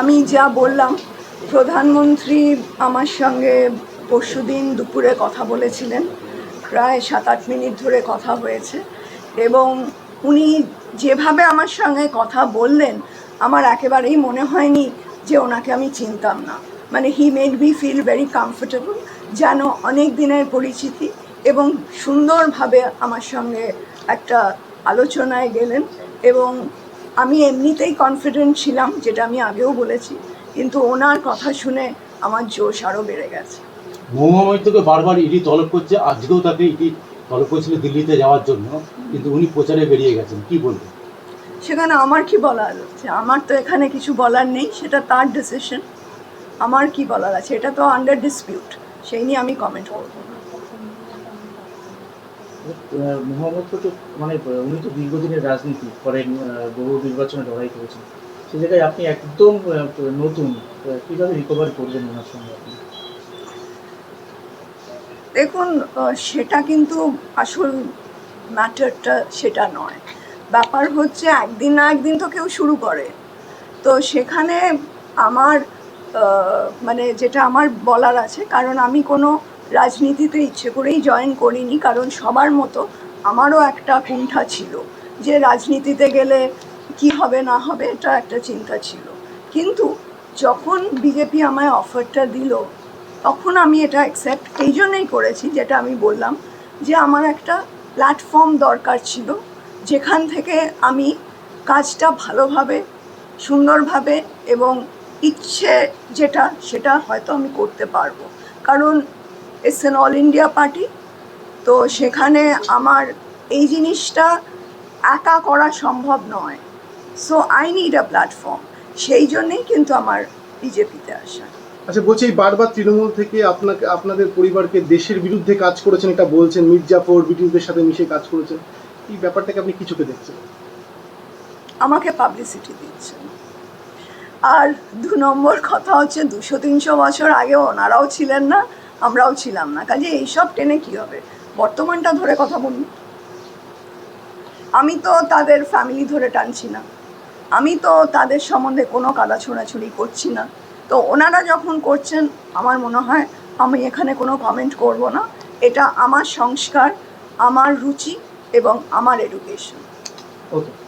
আমি যা বললাম, প্রধানমন্ত্রী আমার সঙ্গে পরশুদিন দুপুরে কথা বলেছিলেন, প্রায় সাত আট মিনিট ধরে কথা হয়েছে এবং উনি যেভাবে আমার সঙ্গে কথা বললেন, আমার একেবারেই মনে হয়নি যে ওনাকে আমি চিনতাম না। মানে he made be feel very comfortable যেন অনেক দিনের পরিচিতি এবং সুন্দরভাবে আমার সঙ্গে একটা আলোচনায় গেলেন এবং আমি এমনিতেই কনফিডেন্ট ছিলাম যেটা আমি আগেও বলেছি কিন্তু ওনার কথা শুনে আমার জোশ আরও বেড়ে গেছে। মহুয়া মৈত্রকে বারবার ইডি তলব করছে আজকেও তাকে ইডি তলব করেছিল দিল্লিতে যাওয়ার জন্য কিন্তু উনি প্রচারে বেরিয়ে গেছেন কি বলবেন সেখানে আমার কি বলার আছে? আমার তো এখানে কিছু বলার নেই সেটা তার ডিসিশন আমার কি বলার আছে? এটা তো আন্ডার ডিসপিউট সেই নিয়ে আমি কমেন্ট করব। মোহাম্মদ তো মানে উনি তো দীর্ঘদিনের রাজনীতি করেন বহু নির্বাচনে লড়াই করেছেন। সেই জায়গায় আপনি একদম নতুন কীভাবে রিকভার করবেন ওনার সঙ্গে আপনি? দেখুন সেটা কিন্তু আসল ম্যাটারটা সেটা নয়। ব্যাপার হচ্ছে, একদিন না একদিন তো কেউ শুরু করে। তো সেখানে আমার মানে যেটা আমার বলার আছে, কারণ আমি কোনো রাজনীতিতে ইচ্ছে করেই জয়েন করিনি, কারণ সবার মতো আমারও একটা কুণ্ঠা ছিল যে রাজনীতিতে গেলে কি হবে না হবে এটা একটা চিন্তা ছিল। কিন্তু যখন বিজেপি আমায় অফারটা দিল, তখন আমি এটা অ্যাকসেপ্ট এই জন্যই করেছি, যেটা আমি বললাম যে আমার একটা প্ল্যাটফর্ম দরকার ছিল, যেখান থেকে আমি কাজটা ভালোভাবে, সুন্দরভাবে এবং ইচ্ছে যেটা, সেটা হয়তো আমি করতে পারব। কারণ it's an all India party তো সেখানে আমার এই জিনিসটা একা করা সম্ভব নয়। So I need a platform সেই জন্যেই কিন্তু আমার বিজেপিতে আসা। আচ্ছা বলছি বারবার তৃণমূল থেকে আপনাকে আপনাদের পরিবারকে দেশের বিরুদ্ধে কাজ করেছেন এটা বলছেন মির্জাফর ব্রিটিশদের সাথে মিশে কাজ করেছেন। এই ব্যাপারটাকে আপনি কিছুকে দেখছেন? আমাকে পাবলিসিটি দিচ্ছেন। আর দু নম্বর কথা হচ্ছে দুশো তিনশো বছর আগে ওনারাও ছিলেন না আমরাও ছিলাম না। কাজে এইসব টেনে কি হবে? বর্তমানটা ধরে কথা বলুন। আমি তো তাদের ফ্যামিলি ধরে টানছি না। আমি তো তাদের সম্বন্ধে কোনো কাদা ছোড়াছুড়ি করছি না। তো ওনারা যখন করছেন, আমার মনে হয় আমি এখানে কোনো কমেন্ট করব না। এটা আমার সংস্কার, আমার রুচি এবং আমার এডুকেশন ওকে